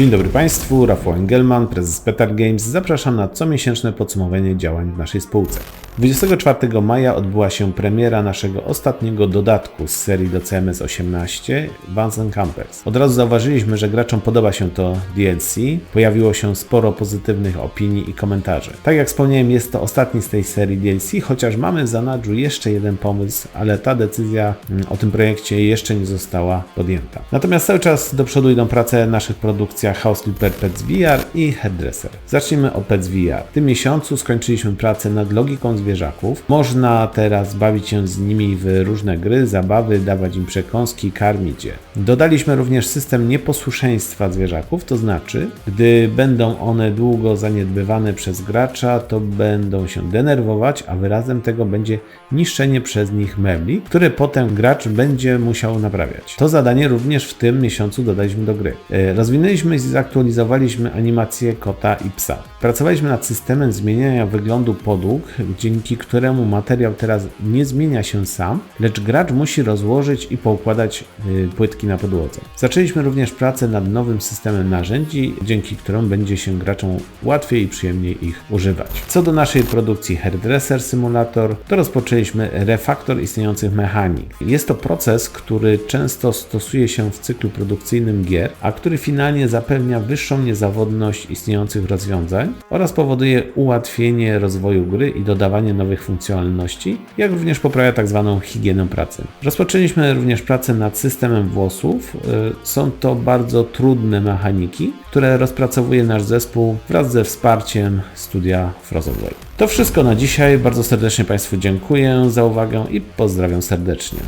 Dzień dobry Państwu, Rafał Engelman, prezes Petar Games. Zapraszam na comiesięczne podsumowanie działań w naszej spółce. 24 maja odbyła się premiera naszego ostatniego dodatku z serii do CMS 18 Vans Campers. Od razu zauważyliśmy, że graczom podoba się to DLC. Pojawiło się sporo pozytywnych opinii i komentarzy. Tak jak wspomniałem, jest to ostatni z tej serii DLC, chociaż mamy w zanadrzu jeszcze jeden pomysł, ale ta decyzja mm, o tym projekcie jeszcze nie została podjęta. Natomiast cały czas do przodu idą prace naszych produkcjach House Flipper Pets VR i Hairdresser. Zacznijmy od Pets VR. W tym miesiącu skończyliśmy pracę nad logiką zwierzaków. Można teraz bawić się z nimi w różne gry, zabawy, dawać im przekąski, karmić je. Dodaliśmy również system nieposłuszeństwa zwierzaków, to znaczy, gdy będą one długo zaniedbywane przez gracza, to będą się denerwować, a wyrazem tego będzie niszczenie przez nich mebli, które potem gracz będzie musiał naprawiać. To zadanie również w tym miesiącu dodaliśmy do gry. E, Rozwinęliśmy zaktualizowaliśmy animację kota i psa. Pracowaliśmy nad systemem zmieniania wyglądu podłóg, dzięki któremu materiał teraz nie zmienia się sam, lecz gracz musi rozłożyć i poukładać y, płytki na podłodze. Zaczęliśmy również pracę nad nowym systemem narzędzi, dzięki któremu będzie się graczom łatwiej i przyjemniej ich używać. Co do naszej produkcji Hairdresser Simulator, to rozpoczęliśmy refaktor istniejących mechanik. Jest to proces, który często stosuje się w cyklu produkcyjnym gier, a który finalnie zapewnia wyższą niezawodność istniejących rozwiązań oraz powoduje ułatwienie rozwoju gry i dodawanie nowych funkcjonalności, jak również poprawia tak zwaną higienę pracy. Rozpoczęliśmy również pracę nad systemem włosów. Y, Są to bardzo trudne mechaniki, które rozpracowuje nasz zespół wraz ze wsparciem studia Frozoway. To wszystko na dzisiaj. Bardzo serdecznie Państwu dziękuję za uwagę i pozdrawiam serdecznie.